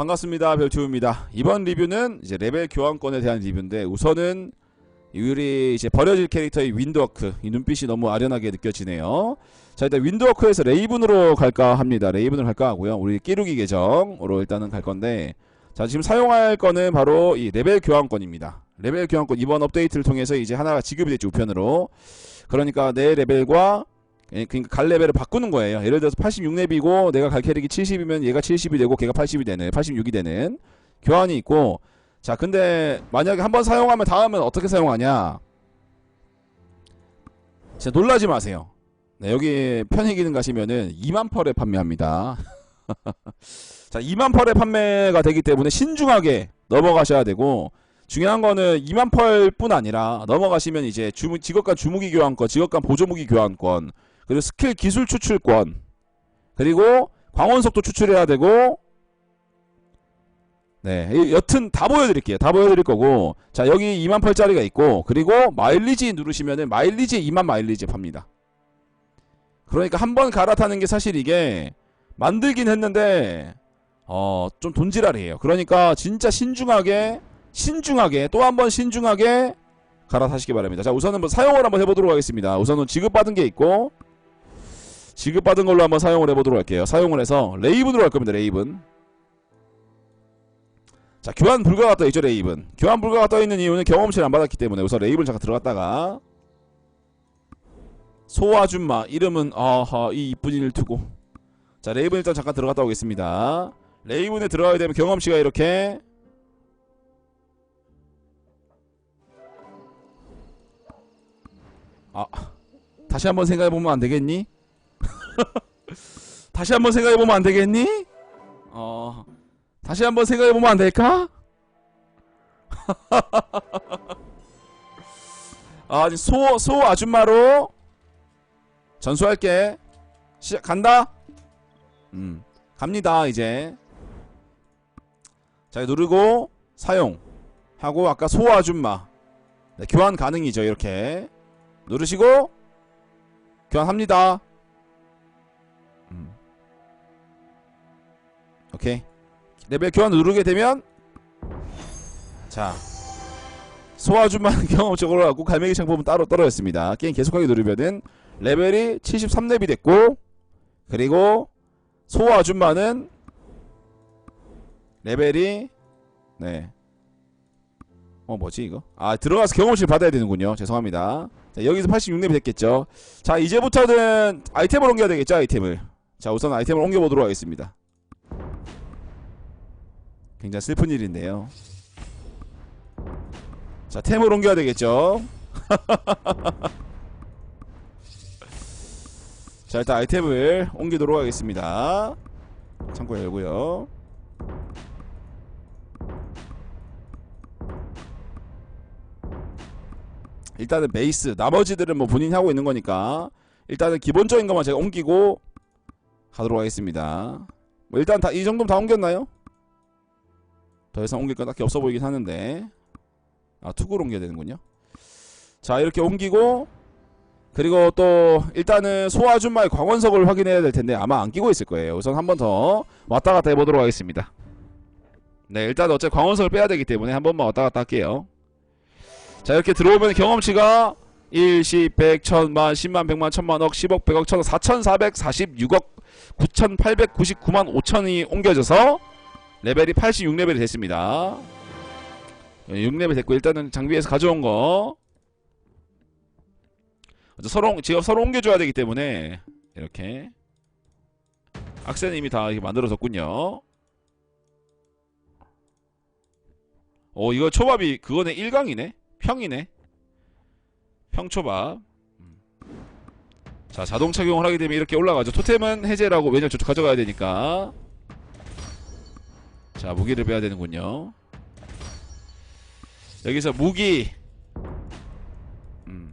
반갑습니다. 별튜입니다. 이번 리뷰는 이제 레벨 교환권에 대한 리뷰인데 우선은 우리 이제 버려질 캐릭터의 윈드워크. 이 눈빛이 너무 아련하게 느껴지네요. 자 일단 윈드워크에서 레이븐으로 갈까 합니다. 레이븐으로 갈까 하고요. 우리 끼루기 계정으로 일단은 갈 건데 자 지금 사용할 거는 바로 이 레벨 교환권입니다. 레벨 교환권 이번 업데이트를 통해서 이제 하나가 지급이 됐죠 우편으로. 그러니까 내 레벨과 예, 그러니까 갈 레벨을 바꾸는 거예요. 예를 들어서 86렙이고 내가 갈 캐릭이 70이면 얘가 70이 되고 걔가 80이 되는 86이 되는 교환이 있고 자 근데 만약에 한번 사용하면 다음은 어떻게 사용하냐 진짜 놀라지 마세요. 네, 여기 편의 기능 가시면은 2만 펄에 판매합니다. 자 2만 펄에 판매가 되기 때문에 신중하게 넘어가셔야 되고 중요한 거는 2만 펄뿐 아니라 넘어가시면 이제 주무, 직업간 주무기 교환권, 직업간 보조무기 교환권 그리고 스킬 기술 추출권. 그리고 광원 속도 추출해야 되고. 네 이- 여튼 다 보여드릴게요. 다 보여드릴 거고. 자 여기 2만 8짜리가 있고 그리고 마일리지 누르시면은 마일리지 2만 마일리지 팝니다. 그러니까 한 번 갈아타는 게 사실 이게 만들긴 했는데 어 좀 돈지랄이에요. 그러니까 진짜 신중하게 신중하게 또 한 번 신중하게 갈아타시기 바랍니다. 자 우선은 뭐 사용을 한번 해보도록 하겠습니다. 우선은 지급받은 게 있고 지급받은 걸로 한번 사용을 해보도록 할게요. 사용을 해서 레이븐으로 할 겁니다. 레이븐. 자 교환 불가가 떠 있죠 레이븐. 교환 불가가 떠 있는 이유는 경험치를 안 받았기 때문에 우선 레이븐 잠깐 들어갔다가 소아줌마 이름은 아하 이 이쁜 이를 두고 자 레이븐 일단 잠깐 들어갔다 오겠습니다. 레이븐에 들어가게 되면 경험치가 이렇게 아 다시 한번 생각해보면 안 되겠니? 다시 한번 생각해보면 안 되겠니? 어, 다시 한번 생각해보면 안 될까? 아, 이제 소, 소 아줌마로 전수할게. 시작, 간다? 음, 갑니다, 이제. 자, 누르고, 사용. 하고, 아까 소 아줌마. 네, 교환 가능이죠, 이렇게. 누르시고, 교환합니다. 오케이 레벨 교환 누르게 되면 자 소아줌마는 경험적으로 갖고 갈매기 창법은 따로 떨어졌습니다 게임 계속하게 누르면은 레벨이 73렙이 됐고 그리고 소아줌마는 레벨이 네. 어 뭐지 이거? 아 들어가서 경험치를 받아야 되는군요. 죄송합니다. 자, 여기서 86렙이 됐겠죠. 자 이제부터는 아이템을 옮겨야 되겠죠 아이템을. 자 우선 아이템을 옮겨보도록 하겠습니다. 굉장히 슬픈 일인데요. 자 템을 옮겨야 되겠죠. 자 일단 아이템을 옮기도록 하겠습니다. 창고 열고요. 일단은 베이스 나머지들은 뭐 본인이 하고 있는 거니까 일단은 기본적인 것만 제가 옮기고 가도록 하겠습니다 뭐 일단 다 이 정도면 다 옮겼나요? 더 이상 옮길 건 딱히 없어 보이긴 하는데. 아 투구로 옮겨야 되는군요. 자 이렇게 옮기고 그리고 또 일단은 소아줌마의 광원석을 확인해야 될 텐데 아마 안 끼고 있을 거예요. 우선 한 번 더 왔다 갔다 해보도록 하겠습니다. 네 일단 어차피 광원석을 빼야 되기 때문에 한 번만 왔다 갔다 할게요. 자 이렇게 들어오면 경험치가 1, 10, 100, 1000만, 10만, 100만, 1000만, 억, 10억, 100억, 1000억, 4446억 9899만 5천이 옮겨져서 레벨이 86레벨이 됐습니다. 6레벨 됐고 일단은 장비에서 가져온 거. 서로 지금 서로 옮겨줘야 되기 때문에 이렇게. 악세는 이미 다 이렇게 만들어졌군요. 오 이거 초밥이 그거네. 1강이네? 평이네? 평초밥. 음. 자 자동 착용을 하게 되면 이렇게 올라가죠. 토템은 해제라고 왜냐면 저쪽 가져가야 되니까 자 무기를 빼야 되는군요. 여기서 무기. 음.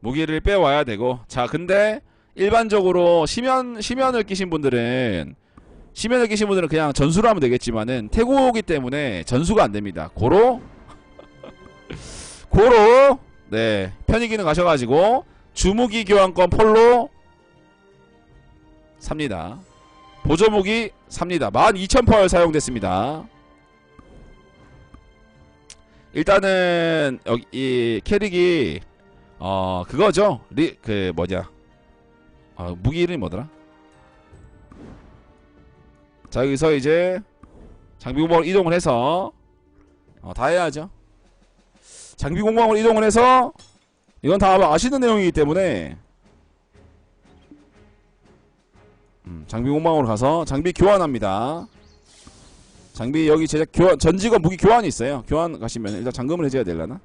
무기를 빼와야 되고. 자 근데 일반적으로 심연 심연을 끼신 분들은 심연을 끼신 분들은 그냥 전수를 하면 되겠지만은 태고기 때문에 전수가 안 됩니다. 고로? 고로? 네. 편의 기능 가셔가지고 주무기 교환권 폴로 삽니다 보조무기 삽니다. 12,000펄 사용됐습니다. 일단은 여기 이 캐릭이 어 그거죠? 리 그 뭐냐? 어, 무기 이름이 뭐더라? 자 여기서 이제 장비 공방으로 이동을 해서 어, 다 해야죠. 장비 공방으로 이동을 해서 이건 다 아시는 내용이기 때문에 음, 장비 공방으로 가서 장비 교환합니다. 장비 여기 제작 교환 전직원 무기 교환이 있어요. 교환 가시면 일단 잠금을 해줘야 되려나?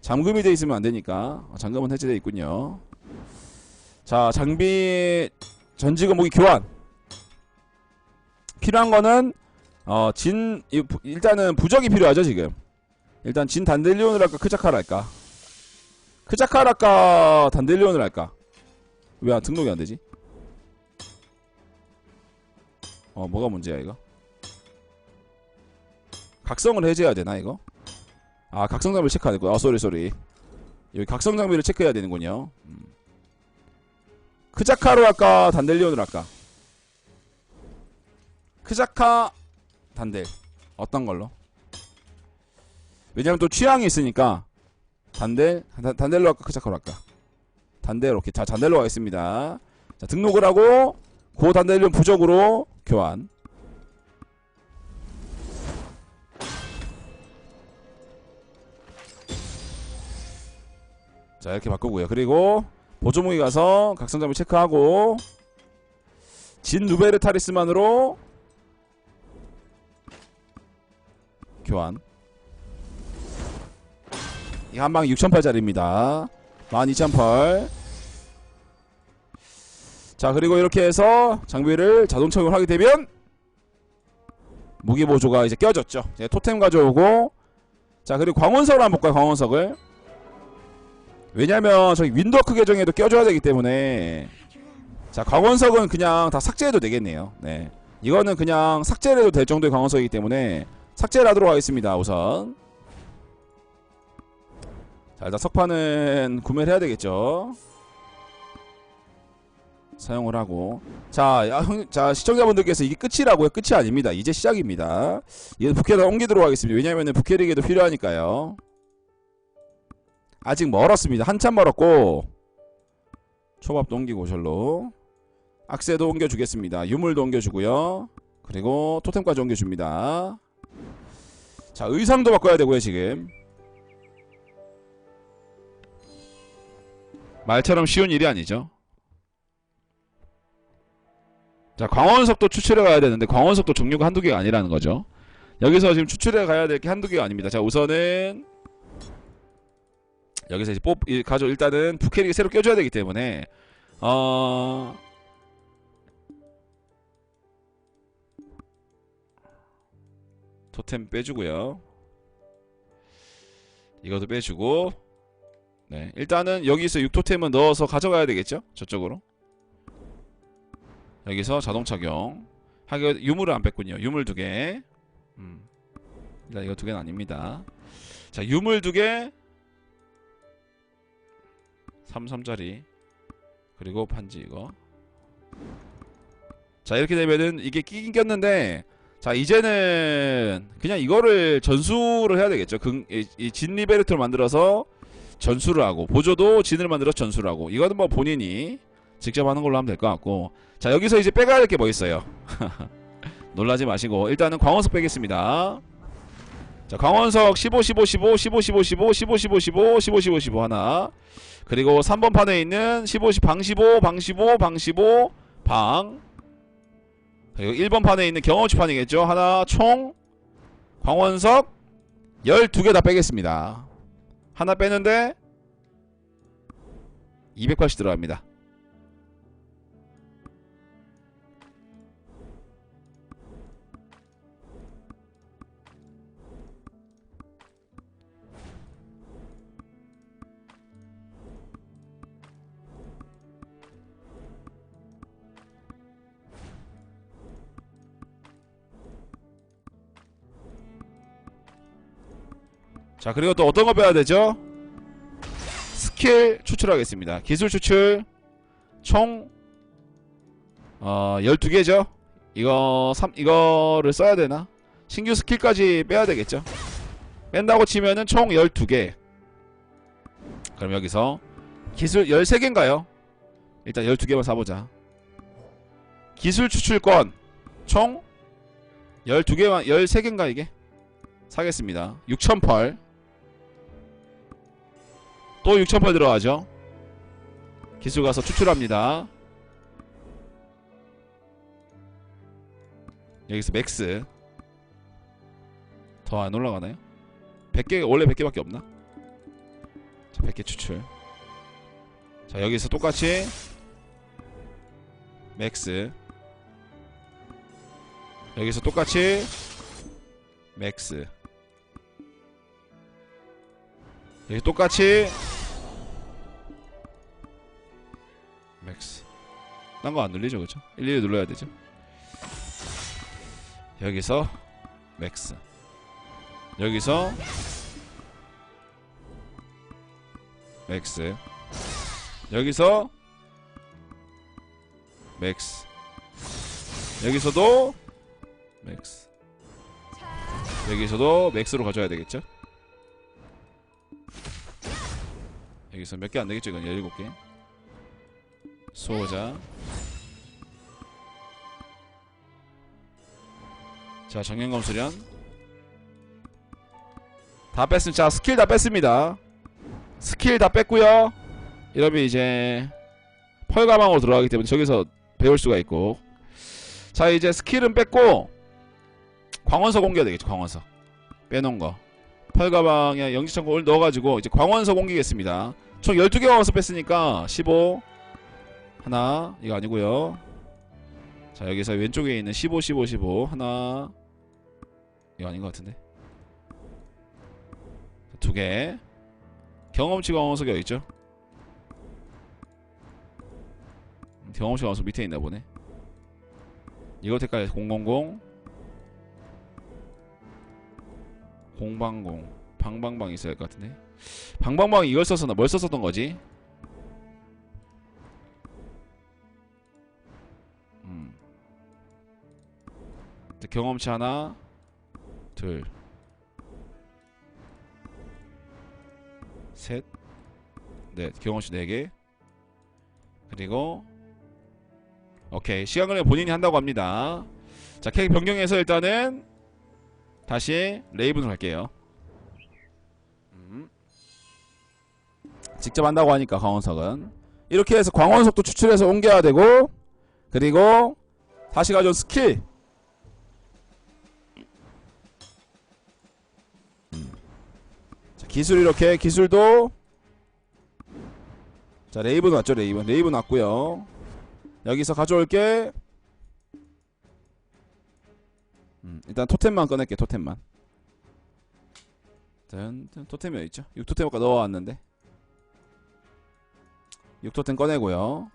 잠금이 돼 있으면 안 되니까. 어, 잠금은 해제돼 있군요. 자 장비 전직원 무기 교환. 필요한 거는 어 진 일단은 부적이 필요하죠 지금. 일단 진 단델리온을 할까 크자카를 할까? 크자카를 할까 단델리온을 할까? 왜 등록이 안 되지 어 뭐가 문제야 이거? 각성을 해제해야 되나 이거? 아 각성 장비를 되고 아 쏘리 쏘리 여기 각성 장비를 체크해야 되는군요. 음. 크자카로 할까 단델리온을 할까? 크자카 단델. 어떤 걸로? 왜냐면 또 취향이 있으니까 단델 단, 단델로 할까 크자카로 할까? 단델 오케이. 자 단델로 가겠습니다. 자 등록을 하고 고 단델리온 부적으로 교환. 자 이렇게 바꾸고요. 그리고 보조무기 가서 각성장비 체크하고 진 누베르 타리스만으로 교환. 이 한방 6,000팔짜리입니다. 12,000팔 자 그리고 이렇게 해서 장비를 자동 착용을 하게 되면 무기 보조가 이제 껴졌죠. 이제 토템 가져오고. 자 그리고 광원석을 한번 볼까요? 광원석을. 왜냐면 저기 윈도크 계정에도 껴줘야 되기 때문에. 자 광원석은 그냥 다 삭제해도 되겠네요. 네. 이거는 그냥 삭제를 해도 될 정도의 광원석이기 때문에 삭제를 하도록 하겠습니다 우선. 자 일단 석판은 구매를 해야 되겠죠 사용을 하고. 자, 야, 형, 자 시청자분들께서 이게 끝이라고요? 끝이 아닙니다. 이제 시작입니다. 이제 부캐를 옮기도록 하겠습니다. 왜냐면은 부캐리게도 필요하니까요. 아직 멀었습니다. 한참 멀었고. 초밥도 옮기고 절로. 악세도 옮겨주겠습니다. 유물도 옮겨주고요. 그리고 토템까지 옮겨줍니다. 자 의상도 바꿔야 되고요 지금. 말처럼 쉬운 일이 아니죠 자 광원석도 추출해 가야 되는데 광원석도 종류가 한두 개가 아니라는 거죠. 여기서 지금 추출해 가야 될 게 한두 개가 아닙니다. 자 우선은 여기서 이제 뽑 이- 가져 일단은 부캐릭이 새로 껴줘야 되기 때문에 어 토템 빼주고요. 이것도 빼주고 네 일단은 여기서 6토템은 넣어서 가져가야 되겠죠? 저쪽으로 여기서 자동 착용. 하게 유물을 안 뺐군요. 유물 두 개. 음. 일단 이거 두 개는 아닙니다. 자 유물 두 개. 33짜리. 그리고 판지 이거. 자 이렇게 되면은 이게 끼긴 꼈는데 자 이제는 그냥 이거를 전수를 해야 되겠죠. 그, 이, 이 진리베르트를 만들어서 전수를 하고 보조도 진을 만들어서 전수를 하고 이거는 뭐 본인이 직접 하는 걸로 하면 될 것 같고 자 여기서 이제 빼가야 될 게 뭐 있어요 놀라지 마시고 일단은 광원석 빼겠습니다 자 광원석 15 15 15 15 15 15 15 15 15 15 15 15 하나 그리고 3번 판에 있는 15, 방 15, 방 15, 방 15, 방 그리고 1번 판에 있는 경험치 판이겠죠 하나 총 광원석 12개 다 빼겠습니다 하나 빼는데 280 들어갑니다 자 그리고 또 어떤 거 빼야 되죠? 스킬 추출하겠습니다 기술 추출 총 어, 12개죠 이거 3 이거를 써야 되나? 신규 스킬까지 빼야 되겠죠? 뺀다고 치면은 총 12개. 그럼 여기서 기술 13개인가요? 일단 12개만 사보자. 기술 추출권 총 12개만 13개인가 이게? 사겠습니다. 6,000펄. 또 6,000펄 들어가죠. 기술 가서 추출합니다. 여기서 맥스. 더 안 올라가나요? 100개 원래 100개밖에 없나? 자, 100개 추출. 자, 여기서 똑같이 맥스. 여기서 똑같이 맥스. 여기 똑같이 딴 거 안 눌리죠, 그죠? 일일이 눌러야 되죠. 여기서 맥스. 여기서 맥스. 여기서 맥스. 여기서도 맥스. 여기서도 맥스로 가져야 되겠죠? 여기서 몇 개 안 되겠죠? 이건 17개. 수호자. 자, 정연검 수련. 다 뺐습니다. 자, 스킬 다 뺐습니다. 스킬 다 뺐고요. 이러면 이제 펄 가방으로 들어가기 때문에 저기서 배울 수가 있고. 자, 이제 스킬은 뺐고 광원서 공개해야 되겠죠. 광원서. 빼놓은 거. 펄 가방에 영지천국을 넣어가지고 이제 광원서 공개겠습니다. 총 12개 광원서 뺐으니까 15 하나 이거 아니고요. 자 여기서 왼쪽에 있는 15 15 15 하나 이거 아닌 것 같은데? 두개. 경험치 광원석이 어디 있죠? 경험치 광원석 밑에 있나 보네. 이거 색깔 000 공방공. 방방방 있어야 할 것 같은데. 방방방 이걸 썼었나? 뭘 썼었던 거지? 음. 경험치 하나 둘 셋, 넷, 경험치 4개. 그리고 오케이 시간 걸리면 본인이 한다고 합니다. 자 캐릭 변경해서 일단은 다시 레이븐으로 갈게요. 음. 직접 한다고 하니까 광원석은 이렇게 해서 광원석도 추출해서 옮겨야 되고 그리고 다시 가져온 스킬 음. 자, 기술 이렇게 기술도. 자 레이븐 왔죠 레이븐 레이븐 왔고요. 여기서 가져올게. 음, 일단 토템만 꺼낼게 토템만. 든, 든, 토템이 어딨죠? 6토템 아까 넣어왔는데. 6토템 꺼내고요.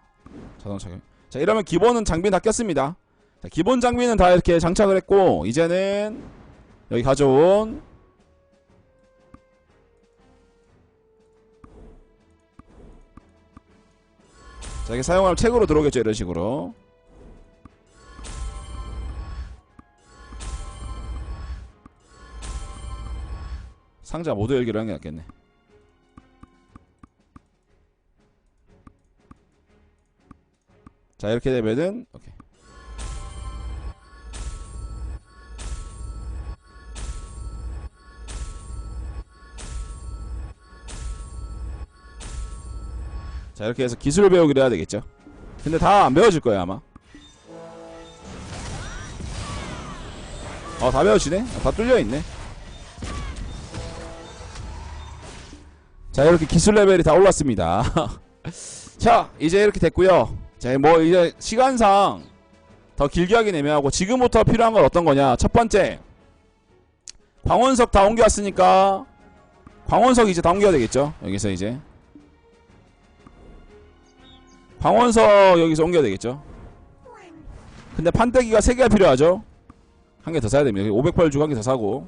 자동차 경- 자 이러면 기본은 장비 다 꼈습니다. 자, 기본 장비는 다 이렇게 장착을 했고 이제는 여기 가져온 자 이게 사용하면 책으로 들어오겠죠 이런 식으로. 상자 모두 열기로 하는 게 낫겠네. 자 이렇게 되면은 오케이 자 이렇게 해서 기술을 배우기로 해야 되겠죠. 근데 다 안 배워질 거예요 아마. 어다 배워지네? 아, 다 뚫려있네. 자 이렇게 기술 레벨이 다 올랐습니다. 자 이제 이렇게 됐고요. 자 뭐 이제 시간상 더 길게 하긴 애매하고 지금부터 필요한 건 어떤 거냐. 첫 번째 광원석 다 옮겨왔으니까 광원석 이제 다 옮겨야 되겠죠. 여기서 이제 광원석 여기서 옮겨야 되겠죠? 근데 판때기가 3개가 필요하죠? 한 개 더 사야 됩니다. 여기 500팔 주고 한 개 더 사고.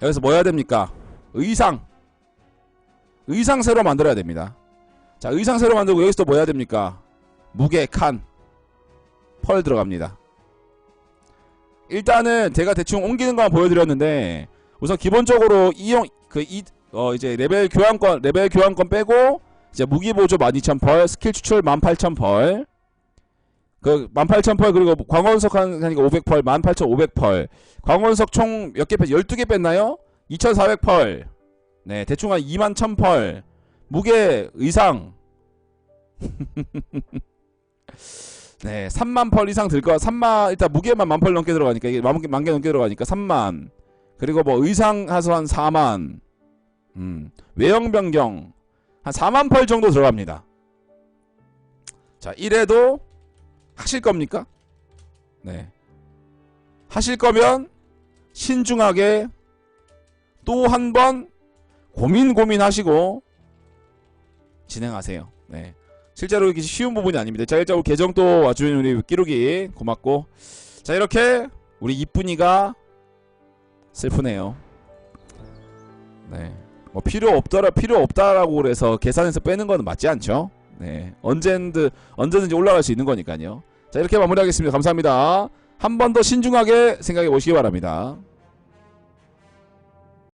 여기서 뭐 해야 됩니까? 의상. 의상 새로 만들어야 됩니다. 자 의상 새로 만들고 여기서 또 뭐 해야 됩니까? 무게 칸. 펄 들어갑니다. 일단은 제가 대충 옮기는 것만 보여드렸는데 우선 기본적으로 이용 그 이 어 이제 레벨 교환권 레벨 교환권 빼고 이제 무기 보조 12,000펄 스킬 추출 18,000펄 그 18,000펄 그리고 광원석 한- 하니까 500펄 18,500펄 광원석 총 몇 개 뺐? 12개 뺐나요? 2,400펄 네 대충 한 2만 1,000펄 무게 의상. 네 3만 펄 이상 들거 3만 일단 무게만 만 펄 넘게 들어가니까 이게 만, 만개 넘게 들어가니까 3만. 그리고 뭐 의상 해서 한 4만. 음 외형 변경 한 4만 펄 정도 들어갑니다 자 이래도 하실 겁니까? 네 하실 거면 신중하게 또 한 번 고민 고민하시고 진행하세요. 네. 실제로 이렇게 쉬운 부분이 아닙니다. 자, 일단 계정 또 와주는 우리 끼룩이 고맙고. 자, 이렇게 우리 이쁜이가 슬프네요. 네. 뭐 필요 없더라, 필요 없다라고 그래서 계산해서 빼는 거는 맞지 않죠? 네. 언제든, 언제든지 올라갈 수 있는 거니까요. 자, 이렇게 마무리하겠습니다. 감사합니다. 한 번 더 신중하게 생각해 보시기 바랍니다.